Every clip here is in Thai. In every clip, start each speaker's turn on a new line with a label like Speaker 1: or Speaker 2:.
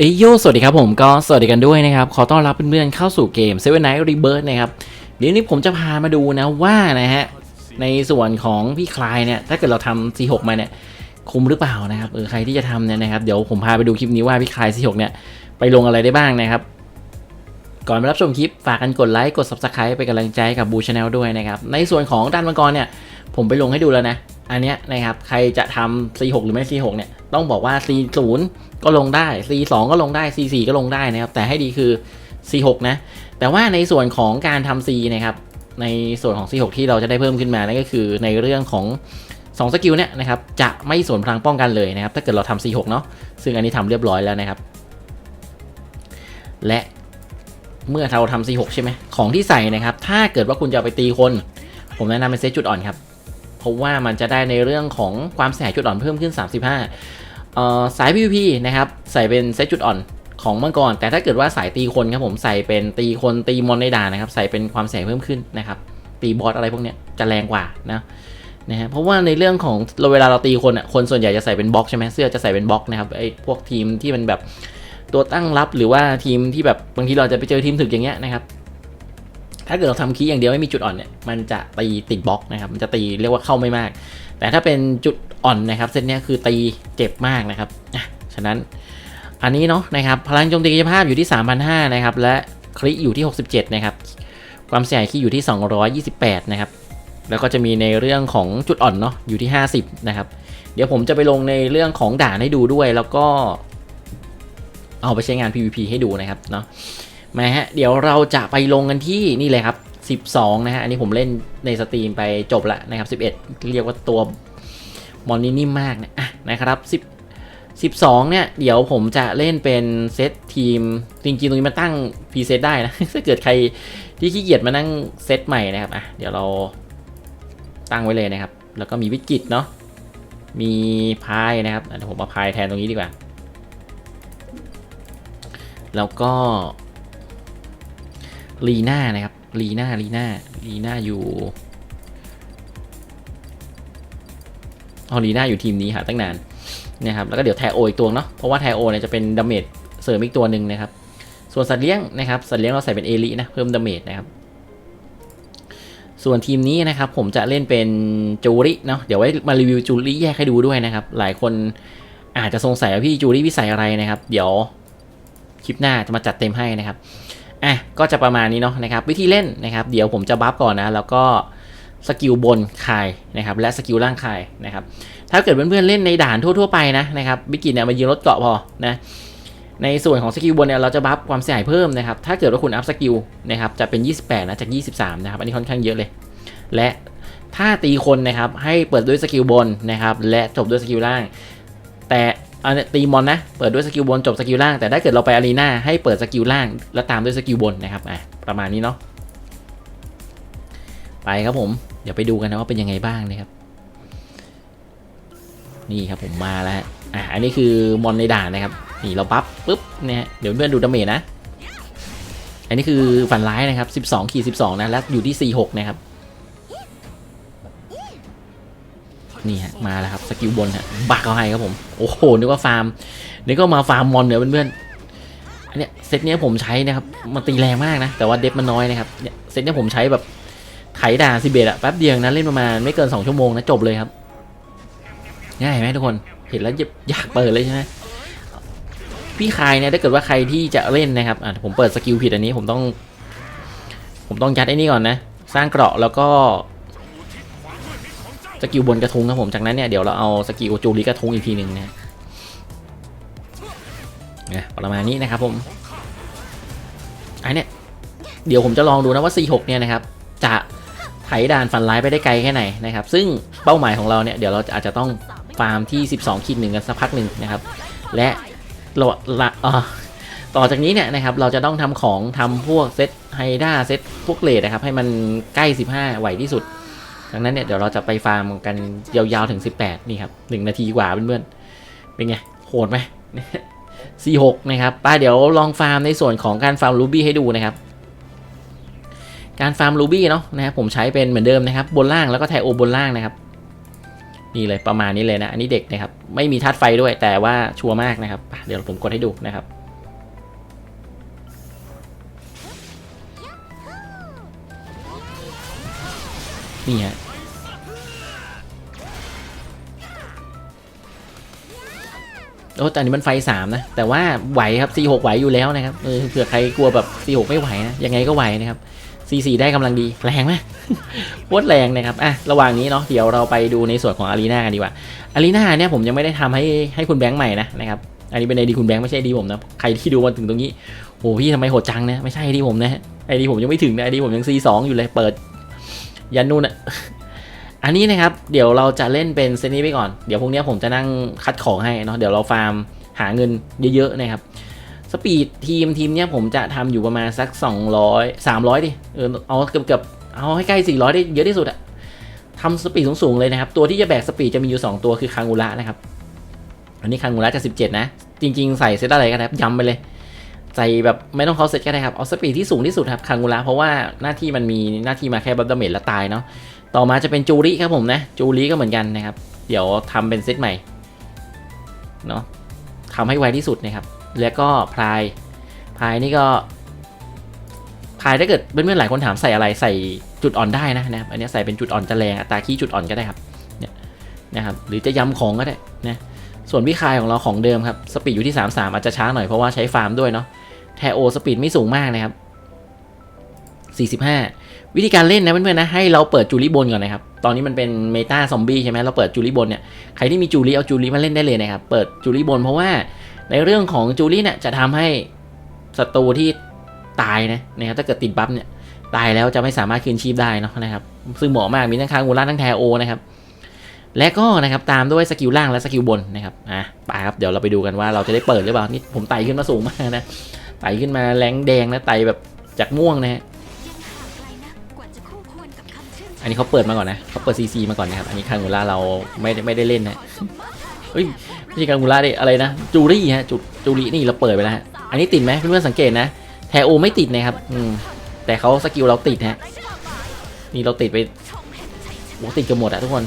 Speaker 1: เอ้ยโยสวัสดีครับผมก็สวัสดีกันด้วยนะครับ ขอต้อนรับเพื่อนๆเข้าสู่เกม Seven Night Rebirth นะครับ เดี๋ยวนี้ผมจะพามาดูนะว่านะฮะ ในส่วนของพี่คลายเนี่ย ถ้าเกิดเราทำ C6 มาเนี่ยคุ้มหรือเปล่านะครับเออใครที่จะทำเนี่ยนะครับ เดี๋ยวผมพาไปดูคลิปนี้ว่าพี่คลาย C6 เนี่ย ไปลงอะไรได้บ้างนะครับ ก่อนไปรับชมคลิปฝากกันกดไลค์กด Subscribe เป็นกำลังใจกับบูชาแนลด้วยนะครับในส่วนของด้านมังกรเนี่ย ผมไปลงให้ดูแล้วนะ อันเนี้ยนะครับใครจะทำ C6 หรือไม่ C6 เนี่ย ต้องบอกว่า C0 ก็ลงได้ C2 ก็ลงได้ C4 ก็ลงได้นะครับ แต่ให้ดีคือ C6 นะ แต่ว่าในส่วนของการทำ C นะครับ ในส่วนของ C6 ที่เราจะได้เพิ่มขึ้นมานั่นก็คือในเรื่องของ2สกิลเนี่ยนะครับจะไม่ส่วนพลังป้องกันเลยนะครับ ถ้าเกิดเราทำ C6 เนาะซึ่งอันนี้ทำเรียบร้อยแล้วนะครับ และเมื่อเราทำ C6 ใช่ไหมของที่ใส่นะครับ ถ้าเกิดว่าคุณจะไปตีคน ผมแนะนำเป็นเซตจุดอ่อนครับ เพราะว่ามันจะได้ในเรื่องของความแสบจุดอ่อนเพิ่มขึ้น 35 สาย PVP นะครับใส่เป็นเซตจุดอ่อนของมังกร แต่ถ้าเกิดว่าสายตีคนครับผมใส่เป็นตีคนตีมอนในด่านนะครับ ใส่เป็นความแสบเพิ่มขึ้นนะครับ ตีบอสอะไรพวกเนี้ยจะแรงกว่านะนะฮะเพราะว่าในเรื่องของเราเวลาเราตีคนอะคนส่วนใหญ่จะใส่เป็นบล็อกใช่ไหมเสื้อจะใส่เป็นบล็อกนะครับไอ้พวกทีมที่มันแบบตัวตั้งรับหรือว่าทีมที่แบบบางทีเราจะไปเจอทีมถึกอย่างเงี้ยนะครับ ถ้าเกิดเราทำคีย์อย่างเดียวไม่มีจุดอ่อนเนี่ยมันจะตีติดบล็อกนะครับมันจะตีเรียกว่าเข้าไม่มาก แต่ถ้าเป็นจุด อ่อนนะครับ เซตเนี้ยคือตีเจ็บมากนะครับอะฉะนั้นอันนี้เนาะนะครับพลังโจมตีกายภาพอยู่ที่ 3,500นะครับและคริอยู่ที่ 67 นะครับ ความเสียหายคีอยู่ที่ 228 นะครับ แล้วก็จะมีในเรื่องของจุดอ่อนเนาะอยู่ที่ 50 นะครับ เดี๋ยวผมจะไปลงในเรื่องของด่านให้ดูด้วย แล้วก็เอาไปใช้งาน PVP ให้ดูนะครับเนาะมาฮะเดี๋ยวเราจะไปลงกันที่นี่เลยครับ 12 นะฮะอันนี้ผมเล่นในสตรีมไปจบล้วนะครับ 11 เรียกว่าตัว มอนนี่นิ่มมากนะอะนะครับ10 12 เนี่ย เดี๋ยวผมจะเล่นเป็นเซตทีม จริงๆ ตรงนี้มันตั้งพรีเซตได้นะ ถ้าเกิดใครที่ขี้เกียจมานั่งเซตใหม่นะครับอะเดี๋ยวเราตั้งไว้เลยนะครับ แล้วก็มีวิกฤตเนาะมีพายนะครับเดี๋ยวผมมาพายแทนตรงนี้ดีกว่า แล้วก็ลีน่านะครับลีน่าลีน่าลีน่าอยู่ อ๋อลีน่าอยู่ทีมนี้หาตั้งนานนะครับแล้วก็เดี๋ยวแทโออีกตัวเนาะเพราะว่าแทโอเนี่ยจะเป็นดาเมจเสริมอีกตัวหนึ่งนะครับ ส่วนสัตว์เลี้ยงนะครับสัตว์เลี้ยงเราใส่เป็นเอลินะเพิ่มดาเมจนะครับส่วนทีมนี้นะครับผมจะเล่นเป็นจูริเนาะเดี๋ยวไว้มารีวิวจูริแยกให้ดูด้วยนะครับ หลายคนอาจจะสงสัยว่าพี่จูริพี่ใส่อะไรนะครับ เดี๋ยวคลิปหน้าจะมาจัดเต็มให้นะครับอะก็จะประมาณนี้เนาะนะครับ วิธีเล่นนะครับ เดี๋ยวผมจะบัฟก่อนนะ แล้วก็ สกิลบนคายนะครับและสกิลล่างคายนะครับถ้าเกิดเพื่อนๆเล่นในด่านทั่วๆไปนะนะครับบิกินเนี่ยมายิงรถเกาะพอนะในส่วนของสกิลบนเนี่ยเราจะบัฟความเสียหายเพิ่มนะครับถ้าเกิดว่าคุณอัพสกิลนะครับจะเป็น 28 นะจาก 23 นะครับอันนี้ค่อนข้างเยอะเลย และถ้าตีคนนะครับให้เปิดด้วยสกิลบนนะครับและจบด้วยสกิลล่าง แต่อันตีมอนนะเปิดด้วยสกิลบนจบสกิลล่างแต่ถ้าเกิดเราไปอารีนาให้เปิดสกิลล่าง แล้วตามด้วยสกิลบนนะครับอะประมาณนี้เนาะ ไปครับผม เดี๋ยวไปดูกันนะว่าเป็นยังไงบ้างนะครับ นี่ครับผมมาแล้วอะอันนี้คือมอนในด่านนะครับ นี่เราปั๊บปุ๊บเนี่ยเดี๋ยวเพื่อนดูดาเมจนะ อันนี้คือฝันร้ายนะครับ 12ขีด12 นะ และอยู่ที่ 46 นะครับ นี่ฮะมาแล้วครับสกิลบนฮะบักเขาให้ครับผม โอ้โหนึกว่าฟาร์มนึกว่ามาฟาร์มมอนเนี่ยเพื่อนๆอันเนี้ยเซตเนี้ยผมใช้นะครับ มันตีแรงมากนะ แต่ว่าเดฟมันน้อยนะครับ เนี่ยเซตเนี้ยผมใช้แบบ ไถด่าสิเบตอะแป๊บเดียวนะเล่นประมาณไม่เกิน 2 ชั่วโมงนะจบเลยครับ ง่ายไหมทุกคนเห็นแล้วอยากเปิดเลยใช่ไหมพี่คายเนี่ยถ้าเกิดว่าใครที่จะเล่นนะครับอะผมเปิดสกิลผิดอันนี้ผมต้อง ผมต้องยัดไอ้นี่ก่อนนะ สร้างเกราะแล้วก็สกิลบนกระทุงครับผมจากนั้นเนี่ยเดี๋ยวเราเอาสกิลจูริกระทุงอีกทีหนึ่งนะเนี่ยประมาณนี้นะครับผมอันเนี้ยเดี๋ยวผมจะลองดูนะว่า C6 เนี่ยนะครับ จะ ไถด่านฟันร้ายไปได้ไกลแค่ไหนนะครับ ซึ่งเป้าหมายของเราเนี่ยเดี๋ยวเราอาจจะต้องฟาร์มที่ 12ขีดหนึ่งกันสักพักหนึ่งนะครับ และเราละอ่าต่อจากนี้เนี่ยนะครับเราจะต้องทำของทำพวกเซตไฮด้าเซตพวกเลดนะครับให้มันใกล้ 15 ไหวที่สุด ดังนั้นเนี่ยเดี๋ยวเราจะไปฟาร์มกันยาวๆถึง 18 นี่ครับ1นาทีกว่าเพื่อนๆเป็นไงโหดไหม C6 นะครับป้าเดี๋ยวลองฟาร์มในส่วนของการฟาร์มรูบี้ให้ดูนะครับ การฟาร์มรูบี้เนาะนะครับผมใช้เป็นเหมือนเดิมนะครับบนล่างแล้วก็ไทโอบนล่างนะครับนี่เลยประมาณนี้เลยนะอันนี้เด็กนะครับไม่มีทัดไฟด้วยแต่ว่าชัวร์มากนะครับ เดี๋ยวผมกดให้ดูนะครับนี่ฮะโอ้แต่นี้มันไฟสามนะ แต่ว่าไหวครับ C6 ไหวอยู่แล้วนะครับเออเผื่อใครกลัวแบบ C6 ไม่ไหวนะ ยังไงก็ไหวนะครับ C4 ได้กำลังดี แรงไหมโคตรแรงนะครับอะระหว่างนี้เนาะเดี๋ยวเราไปดูในส่วนของอารีนากันดีกว่าอารีนาเนี่ยผมยังไม่ได้ทำให้ให้คุณแบงค์ใหม่นะนะครับอันนี้เป็นไอดีคุณแบงค์ไม่ใช่ไอดีผมนะใครที่ดูมาถึงตรงนี้โอ้พี่ทำไมโหดจังนะไม่ใช่ไอดีผมนะไอดีผมยังไม่ถึงนะไอดีผมยัง C2 อยู่เลยเปิด ยันนู่นอะอันนี้นะครับเดี๋ยวเราจะเล่นเป็นเซตนี้ไปก่อนเดี๋ยวพรุ่งนี้ผมจะนั่งคัดของให้เนาะเดี๋ยวเราฟาร์มหาเงินเยอะๆนะครับ สปีดทีมทีมเนี้ยผมจะทำอยู่ประมาณสัก 200 300 ดิ เออเอาเกือบเกือบเอาให้ใกล้ 400 ได้เยอะที่สุดอะทำสปีดสูงๆเลยนะครับ ตัวที่จะแบกสปีดจะมีอยู่ 2 ตัวคือคางูระนะครับ อันนี้คางูระจะ 17 นะ จริง ๆ ใส่เซตอะไรก็ได้ครับย้ำไปเลย ใส่แบบไม่ต้องเขาเซตก็ได้ครับ เอาสปีดที่สูงที่สุดครับคางูระเพราะว่าหน้าที่มันมีหน้าที่มาแค่บัฟดาเมจและตายเนาะ ต่อมาจะเป็นจูริครับผมนะ จูริก็เหมือนกันนะครับ เดี๋ยวทำเป็นเซตใหม่เนาะทำให้ไวที่สุดนะครับ แล้วก็พลายพลายนี่ก็พายถ้าเกิดเพื่อนๆหลายคนถามใส่อะไรใส่จุดอ่อนได้นะนะครับอันนี้ใส่เป็นจุดอ่อนจะแรงอัตราขี้จุดอ่อนก็ได้ครับเนี่ยนะครับหรือจะย้ำของก็ได้นะส่วนวิคายของเราของเดิมครับสปีดอยู่ที่ 33 อาจจะช้าหน่อยเพราะว่าใช้ฟาร์มด้วยเนาะแทโอสปีดไม่สูงมากนะครับ45 วิธีการเล่นนะเพื่อนๆนะให้เราเปิดจูริบนก่อนนะครับ ตอนนี้มันเป็นเมตาซอมบี้ใช่ไหมเราเปิดจูริบนเนี่ยใครที่มีจูริเอาจูริมาเล่นได้เลยนะครับเปิดจูริบนเพราะว่า ในเรื่องของจูลี่เนี่ยจะทำให้ศัตรูที่ตายนะนะครับถ้าเกิดติดบัฟเนี่ยตายแล้วจะไม่สามารถคืนชีพได้เนาะนะครับ ซึ่งเหมาะมากมีทั้งคางูล่าทั้งแทโอนะครับและก็นะครับตามด้วยสกิลล่างและสกิลบนนะครับอะไปครับเดี๋ยวเราไปดูกันว่าเราจะได้เปิดหรือเปล่านี่ผมไต่ขึ้นมาสูงมากนะไต่ขึ้นมาแรงแดงนะไต่แบบจากม่วงนะฮะอันนี้เขาเปิดมาก่อนนะเขาเปิดซีซีมาก่อนนะครับอันนี้คางูล่าเราไม่ได้ไม่ได้เล่นนะ เฮ้ยไม่ใช่กังมูล่าดิอะไรนะจูรี่ฮะจูจูรี่นี่เราเปิดไปแล้วฮะอันนี้ติดไหมเพื่อนๆสังเกตนะแทโอไม่ติดนะครับอืมแต่เขาสกิลเราติดฮะนี่เราติดไปโหติดกันหมดอะทุกคน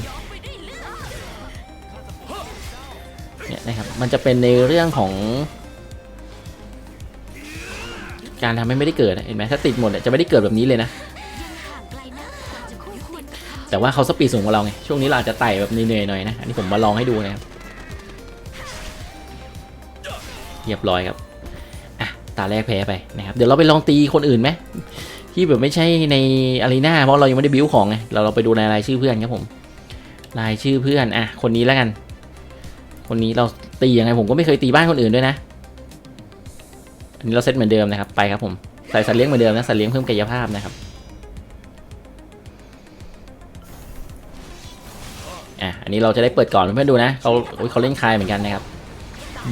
Speaker 1: เนี่ยนะครับมันจะเป็นในเรื่องของ การทำให้ไม่ได้เกิดเห็นไหมถ้าติดหมดเนี่ยจะไม่ได้เกิดแบบนี้เลยนะแต่ว่าเขาสปีดสูงกว่าเราไงช่วงนี้เราจจะไต่แบบเหนื่อยๆหน่อยนะอันนี้ผมมาลองให้ดูนะครับ เรียบร้อยครับอะตาแรกแพ้ไปนะครับเดี๋ยวเราไปลองตีคนอื่นไหมที่แบบไม่ใช่ในอารีนาเพราะเรายังไม่ได้บิวของไงเราเราไปดูในรายชื่อเพื่อนครับผมรายชื่อเพื่อนอะคนนี้แล้วกัน คนนี้เราตียังไงผมก็ไม่เคยตีบ้านคนอื่นด้วยนะอันนี้เราเซตเหมือนเดิมนะครับไปครับผมใส่สัตว์เลี้ยงเหมือนเดิมนะสัตว์เลี้ยงเพิ่มกายภาพนะครับอะอันนี้เราจะได้เปิดก่อนเพื่อนดูนะเขาเขาเล่นคลายเหมือนกันนะครับ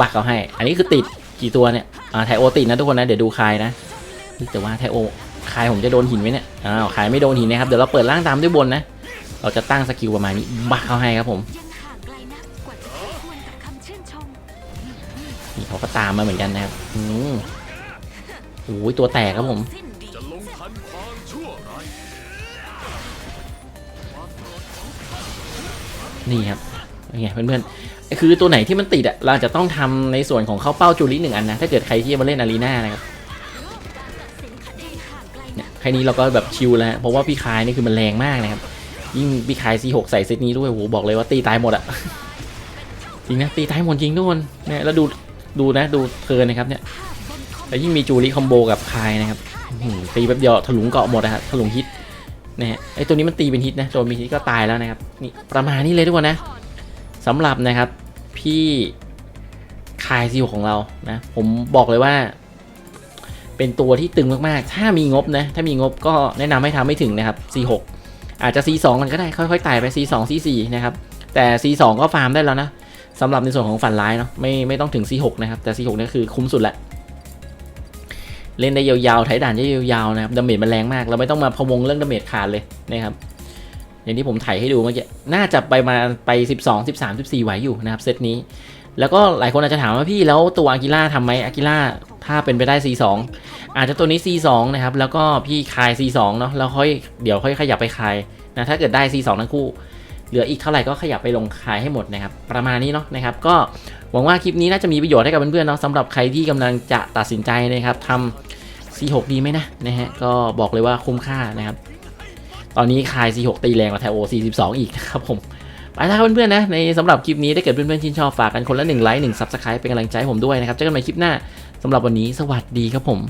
Speaker 1: บักเขาให้ อันนี้คือติดกี่ตัวเนี่ยอ่าไทโอติดนะทุกคนนะ เดี๋ยวดูคายนะแต่ว่าไทโอคายผมจะโดนหินไหมเนี่ยอ้าวคายไม่โดนหินนะครับ เดี๋ยวเราเปิดล่างตามด้วยบนนะ เราจะตั้งสกิลประมาณนี้ บักเขาให้ครับผมนี่เขาก็ตามมาเหมือนกันนะครับอืมโอ้ยตัวแตกครับผม
Speaker 2: นี่ครั
Speaker 1: บเป็นไงเพื่อนๆ คือตัวไหนที่มันติดอะเราจะต้องทำในส่วนของเข้าเป้าจูริหนึ่งอันนะ ถ้าเกิดใครที่มาเล่นอารีนานะครับเนี่ยแค่นี้เราก็แบบชิลแล้วเพราะว่าพี่คายนี่คือมันแรงมากนะครับ ยิ่งพี่คาย C6 ใส่เซตนี้ด้วยโหบอกเลยว่าตีตายหมดอะจริงนะตีตายหมดจริงทุกคนเนี่ยแล้วดูดูนะดูเพลินะครับเนี่ยแล้วยิ่งมีจูริคอมโบกับคายนะครับอื้อหือตีแป๊บเดียวถลุงเกาะหมดนะฮะถลุงฮิตนะฮะไอตัวนี้มันตีเป็นฮิตนะโจมีฮิตก็ตายแล้วนะครับนี่ประมาณนี้เลยทุกคนนะสำหรับนะครับ พี่คายซีของเรานะ ผมบอกเลยว่า เป็นตัวที่ตึงมากๆ ถ้ามีงบนะ ถ้ามีงบก็แนะนำให้ทำไม่ถึงนะครับ C6 อาจจะ C2 กันก็ได้ค่อยๆไต่ไป C2 C4 นะครับ แต่ C2 ก็ฟาร์มได้แล้วนะสำหรับในส่วนของฝันร้ายเนาะไม่ไม่ต้องถึง C6 นะครับ แต่ C6 นี่คือคุ้มสุดละเล่นได้ยาวๆไถด่านได้ยาวๆนะครับดาเมจมันแรงมาก เราไม่ต้องมาพะวงเรื่องดาเมจขาดเลยนะครับ อย่างที่ผมถ่ายให้ดูเมื่อกี้ น่าจะไปมาไป 12 13 14 ไหวอยู่นะครับเซตนี้ แล้วก็หลายคนอาจจะถามว่าพี่แล้วตัวอากิล่าทำไหมอากิล่าถ้าเป็นไปได้ C2 อาจจะตัวนี้ C2 นะครับ แล้วก็พี่คาย C2 เนาะแล้วค่อยเดี๋ยวค่อยขยับไปคายนะถ้าเกิดได้ C2 ทั้งคู่ เหลืออีกเท่าไหร่ก็ขยับไปลงคายให้หมดนะครับ ประมาณนี้เนาะนะครับ ก็หวังว่าคลิปนี้น่าจะมีประโยชน์ให้กับเพื่อนๆเนาะสำหรับใครที่กำลังจะตัดสินใจนะครับทำ C6 ดีไหมนะนะฮะก็บอกเลยว่าคุ้มค่านะครับ ตอนนี้คาย C6 ตีแรงกว่าไทโอ42อีกนะครับผมไปแล้วครับเพื่อนๆนะในสำหรับคลิปนี้ถ้าเกิดเพื่อนๆชื่นชอบฝากกันคนละ1ไลค์1 Subscribe เป็นกำลังใจให้ผมด้วยนะครับเจอกันใหม่คลิปหน้าสำหรับวันนี้สวัสดีครับผม